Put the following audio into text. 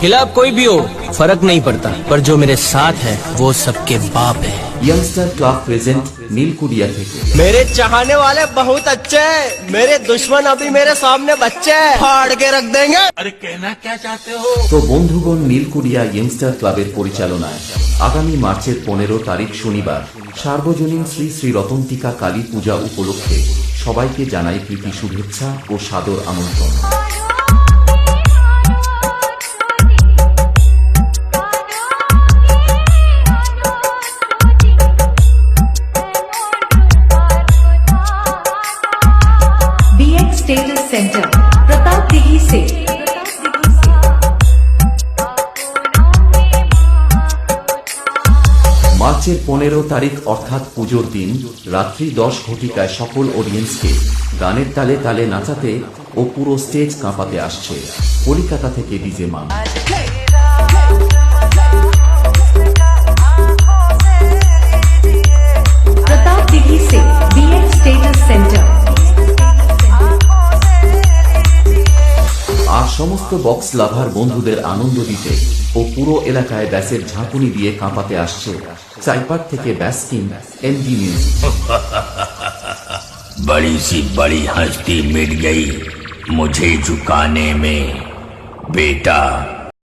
खिलाफ कोई भी हो फर्क नहीं पड़ता पर जो मेरे साथ है वो सबके बाप है ইয়াংস্টার ক্লাব প্রেজেন্ট নীলকুড়িয়া থেকে मेरे चाहने वाले बहुत अच्छे हैं मेरे दुश्मन अभी मेरे सामने बच्चे हैं फाड़ के रख देंगे তো বন্ধুগণ নীলকুড়িয়া ইয়ংস্টার ক্লাবের পরিচালনায় আগামী মার্চের পনেরো তারিখ শনিবার সার্বজনীন শ্রী শ্রী রতন্তিকা কালী পূজা উপলক্ষে সবাইকে জানাই প্রীতি শুভেচ্ছা ও সাদর আমন্ত্রণ BX Status Center, Pratap से se. মার্চের পনেরো তারিখ অর্থাৎ পুজোর দিন রাত্রি দশ ঘটিকায় সকল অডিয়েন্সকে গানের তালে তালে নাচাতে ও পুরো স্টেজ কাঁপাতে আসছে। কলিকাতা থেকে ডিজে মান সমস্ত বক্স লাভার বন্ধুদের আনন্দ দিতে ও পুরো এলাকায় ব্যাসের ঝাঁকুনি দিয়ে কাঁপাতে আসছে চাইপাট থেকে ব্যাস কিং এমডি মিউজিক बड़ी सी बड़ी हस्ती मिट गई मुझे झुकाने में बेटा